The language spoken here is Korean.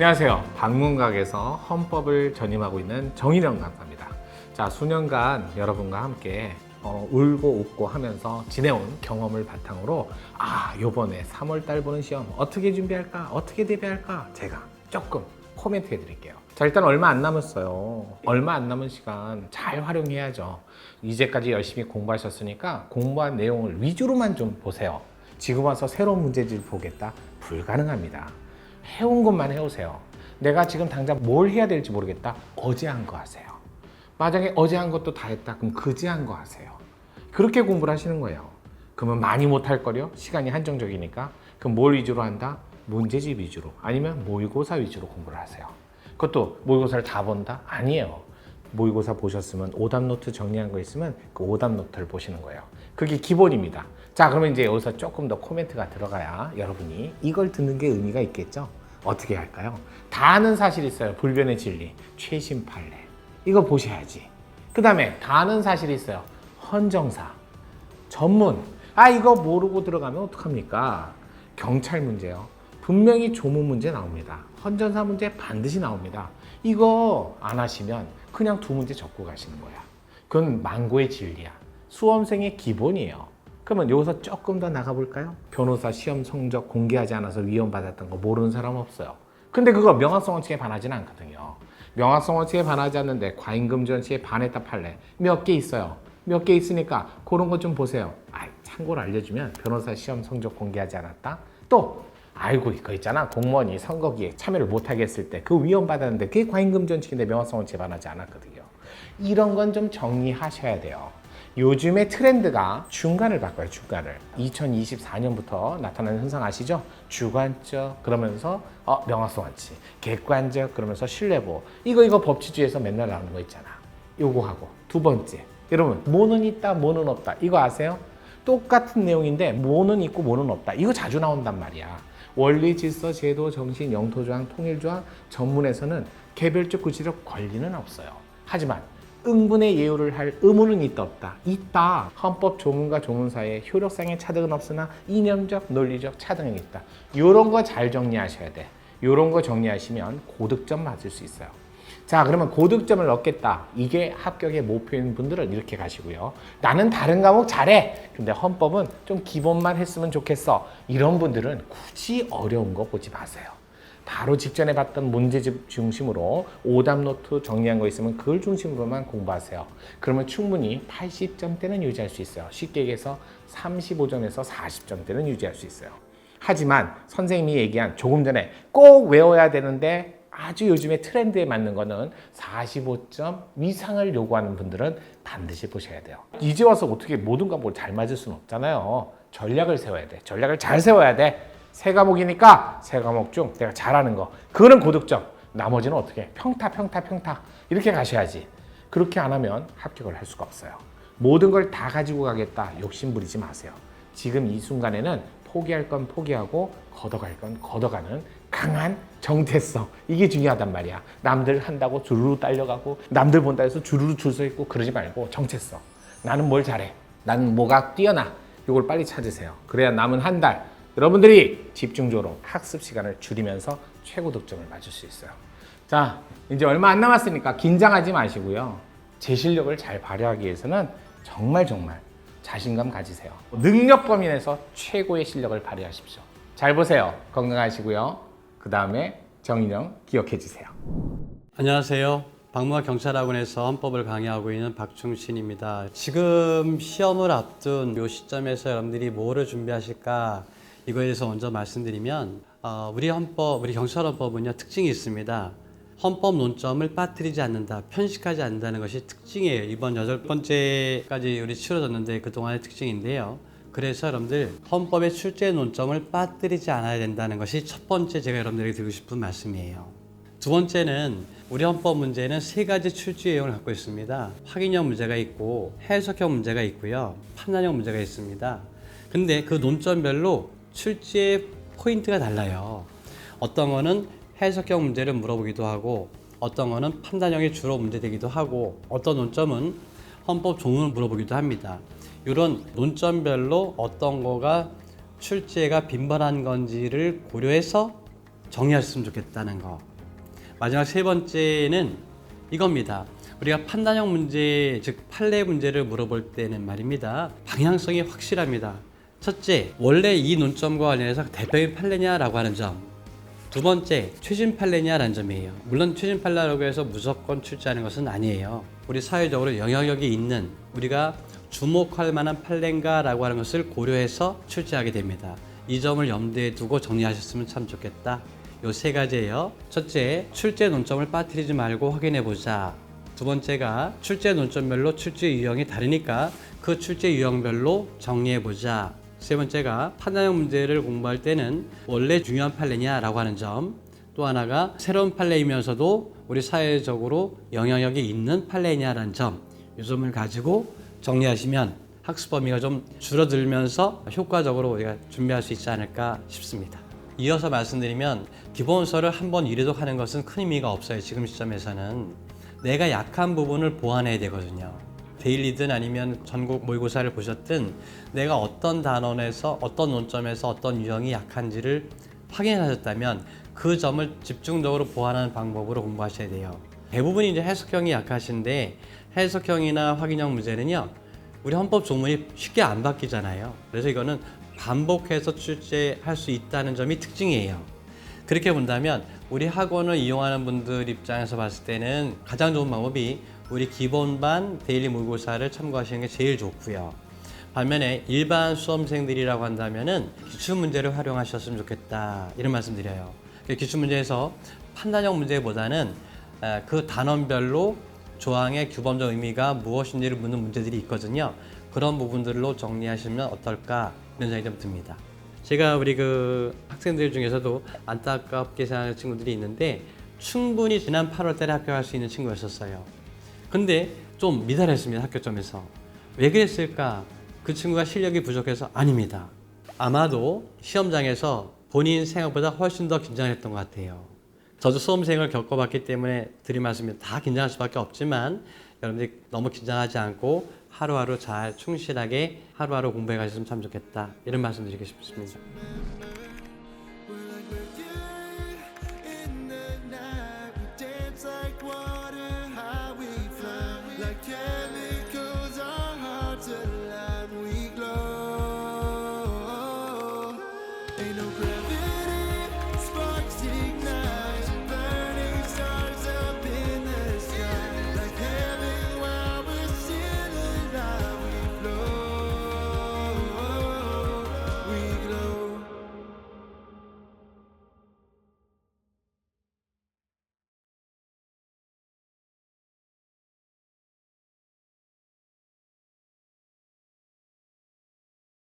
안녕하세요. 방문각에서 헌법을 전임하고 있는 정인영 강사입니다. 자, 수년간 여러분과 함께 어, 울고 웃고 하면서 지내온 경험을 바탕으로 아, 요번에 3월 달 보는 시험 어떻게 준비할까? 어떻게 대비할까? 제가 조금 코멘트 해드릴게요. 자, 일단 얼마 안 남았어요. 얼마 안 남은 시간 잘 활용해야죠. 이제까지 열심히 공부하셨으니까 공부한 내용을 위주로만 좀 보세요. 지금 와서 새로운 문제집 보겠다? 불가능합니다. 해온 것만 해오세요. 내가 지금 당장 뭘 해야 될지 모르겠다? 어제 한 거 하세요. 만약에 어제 한 것도 다 했다? 그럼 그제 한 거 하세요. 그렇게 공부를 하시는 거예요. 그러면 많이 못할 거요? 시간이 한정적이니까. 그럼 뭘 위주로 한다? 문제집 위주로. 아니면 모의고사 위주로 공부를 하세요. 그것도 모의고사를 다 본다? 아니에요. 모의고사 보셨으면 오답 노트 정리한 거 있으면 그 오답 노트를 보시는 거예요. 그게 기본입니다. 자, 그러면 이제 여기서 조금 더 코멘트가 들어가야 여러분이 이걸 듣는 게 의미가 있겠죠? 어떻게 할까요? 다 아는 사실이 있어요. 불변의 진리, 최신 판례. 이거 보셔야지. 그 다음에 다 아는 사실이 있어요. 헌정사, 전문. 아, 이거 모르고 들어가면 어떡합니까? 경찰 문제요. 분명히 조문 문제 나옵니다. 헌정사 문제 반드시 나옵니다. 이거 안 하시면 그냥 두 문제 적고 가시는 거야. 그건 망고의 진리야. 수험생의 기본이에요. 그러면 여기서 조금 더 나가볼까요? 변호사 시험 성적 공개하지 않아서 위험받았던 거 모르는 사람 없어요. 근데 그거 명확성 원칙에 반하지는 않거든요. 명확성 원칙에 반하지 않는데 과잉금 전치에 반했다 판례 몇개 있어요. 몇 개 있으니까 그런 거좀 보세요. 아, 참고로 알려주면 변호사 시험 성적 공개하지 않았다. 또 아이고 이거 있잖아 공무원이 선거기에 참여를 못하게 했을 때 그 위험받았는데 그게 과잉금 전칙인데 명확성 원칙에 반하지 않았거든요. 이런 건 좀 정리하셔야 돼요. 요즘의 트렌드가 중간을 바꿔요, 중간을. 2024년부터 나타나는 현상 아시죠? 주관적 그러면서 어, 명확성 원칙, 객관적 그러면서 신뢰보. 이거 이거 법치주의에서 맨날 나오는 거 있잖아. 요거 하고 두 번째. 여러분, 뭐는 있다, 뭐는 없다. 이거 아세요? 똑같은 내용인데 뭐는 있고 뭐는 없다. 이거 자주 나온단 말이야. 원리, 질서, 제도, 정신, 영토조항, 통일조항 전문에서는 개별적 구체적 권리는 없어요. 하지만 응분의 예우를 할 의무는 있다 없다? 있다. 헌법 조문과 조문 사이에 효력상의 차등은 없으나 이념적 논리적 차등은 있다. 요런 거 잘 정리하셔야 돼. 요런 거 정리하시면 고득점 맞을 수 있어요. 자 그러면 고득점을 얻겠다. 이게 합격의 목표인 분들은 이렇게 가시고요. 나는 다른 과목 잘해. 근데 헌법은 좀 기본만 했으면 좋겠어. 이런 분들은 굳이 어려운 거 보지 마세요 바로 직전에 봤던 문제집 중심으로 오답 노트 정리한 거 있으면 그걸 중심으로만 공부하세요. 그러면 충분히 80점대는 유지할 수 있어요. 쉽게 얘기해서 35점에서 40점대는 유지할 수 있어요. 하지만 선생님이 얘기한 조금 전에 꼭 외워야 되는데 아주 요즘에 트렌드에 맞는 거는 45점 이상을 요구하는 분들은 반드시 보셔야 돼요. 이제 와서 어떻게 모든 과목을 잘 맞을 수는 없잖아요. 전략을 세워야 돼. 전략을 잘 세워야 돼. 세 과목이니까 세 과목 중 내가 잘하는 거. 그거는 고득점. 나머지는 어떻게? 평타 평타 평타. 이렇게 가셔야지. 그렇게 안 하면 합격을 할 수가 없어요. 모든 걸 다 가지고 가겠다. 욕심 부리지 마세요. 지금 이 순간에는 포기할 건 포기하고 걷어갈 건 걷어가는 강한 정체성. 이게 중요하단 말이야. 남들 한다고 주르르 딸려가고 남들 본다 해서 주르르 줄 서 있고 그러지 말고 정체성. 나는 뭘 잘해? 나는 뭐가 뛰어나? 이걸 빨리 찾으세요. 그래야 남은 한달 여러분들이 집중적으로 학습 시간을 줄이면서 최고 득점을 맞을 수 있어요. 자, 이제 얼마 안 남았으니까 긴장하지 마시고요. 제 실력을 잘 발휘하기 위해서는 정말 정말 자신감 가지세요. 능력 범위 내에서 최고의 실력을 발휘하십시오. 잘 보세요. 건강하시고요. 그 다음에 정인영 기억해 주세요. 안녕하세요. 박무학 경찰학원에서 헌법을 강의하고 있는 박충신입니다. 지금 시험을 앞둔 이 시점에서 여러분들이 뭐를 준비하실까 이거에 대해서 먼저 말씀드리면 어, 우리 헌법, 우리 경찰헌법은요 특징이 있습니다. 헌법 논점을 빠뜨리지 않는다, 편식하지 않는다는 것이 특징이에요. 이번 여덟 번째까지 우리 치러졌는데 그 동안의 특징인데요. 그래서 여러분들 헌법의 출제 논점을 빠뜨리지 않아야 된다는 것이 첫 번째 제가 여러분들에게 드리고 싶은 말씀이에요. 두 번째는 우리 헌법 문제는 세 가지 출제 유형을 갖고 있습니다. 확인형 문제가 있고 해석형 문제가 있고요. 판단형 문제가 있습니다. 근데 그 논점별로 출제 포인트가 달라요. 어떤 거는 해석형 문제를 물어보기도 하고 어떤 거는 판단형이 주로 문제되기도 하고 어떤 논점은 헌법 조문을 물어보기도 합니다. 이런 논점별로 어떤 거가 출제가 빈번한 건지를 고려해서 정리하셨으면 좋겠다는 거. 마지막 세 번째는 이겁니다. 우리가 판단형 문제, 즉 판례 문제를 물어볼 때는 말입니다. 방향성이 확실합니다. 첫째, 원래 이 논점과 관련해서 대표적인 판례냐라고 하는 점. 두 번째, 최신 판례냐라는 점이에요. 물론 최신 판례라고 해서 무조건 출제하는 것은 아니에요. 우리 사회적으로 영향력이 있는 우리가 주목할 만한 판례인가라고 하는 것을 고려해서 출제하게 됩니다. 이 점을 염두에 두고 정리하셨으면 참 좋겠다. 요 세 가지예요. 첫째, 출제 논점을 빠뜨리지 말고 확인해 보자. 두 번째가 출제 논점별로 출제 유형이 다르니까 그 출제 유형별로 정리해 보자. 세 번째가 판단형 문제를 공부할 때는 원래 중요한 판례냐라고 하는 점. 또 하나가 새로운 판례이면서도 우리 사회적으로 영향력이 있는 판례냐라는 점. 이 점을 가지고 정리하시면 학습 범위가 좀 줄어들면서 효과적으로 우리가 준비할 수 있지 않을까 싶습니다. 이어서 말씀드리면 기본서를 한번 이래독하는 것은 큰 의미가 없어요. 지금 시점에서는 내가 약한 부분을 보완해야 되거든요. 데일리든 아니면 전국 모의고사를 보셨든 내가 어떤 단원에서 어떤 논점에서 어떤 유형이 약한지를 확인하셨다면 그 점을 집중적으로 보완하는 방법으로 공부하셔야 돼요. 대부분이 이제 해석형이 약하신데 해석형이나 확인형 문제는요. 우리 헌법 조문이 쉽게 안 바뀌잖아요. 그래서 이거는 반복해서 출제할 수 있다는 점이 특징이에요. 그렇게 본다면 우리 학원을 이용하는 분들 입장에서 봤을 때는 가장 좋은 방법이 우리 기본반 데일리 모의고사를 참고하시는 게 제일 좋고요. 반면에 일반 수험생들이라고 한다면은 기출 문제를 활용하셨으면 좋겠다 이런 말씀드려요. 그 기출 문제에서 판단형 문제보다는 아, 그 단원별로 조항의 규범적 의미가 무엇인지를 묻는 문제들이 있거든요. 그런 부분들로 정리하시면 어떨까 이런 생각이 좀 듭니다. 제가 우리 그 학생들 중에서도 안타깝게 생각하는 친구들이 있는데 충분히 지난 8월 달에 합격할 수 있는 친구였었어요. 근데 좀 미달했습니다 학교점에서. 왜 그랬을까? 그 친구가 실력이 부족해서 아닙니다. 아마도 시험장에서 본인 생각보다 훨씬 더 긴장했던 것 같아요. 저도 수험생을 겪어봤기 때문에 드릴 말씀이 다 긴장할 수밖에 없지만 여러분들이 너무 긴장하지 않고 하루하루 잘 충실하게 하루하루 공부해 가셨으면 참 좋겠다 이런 말씀 드리고 싶습니다.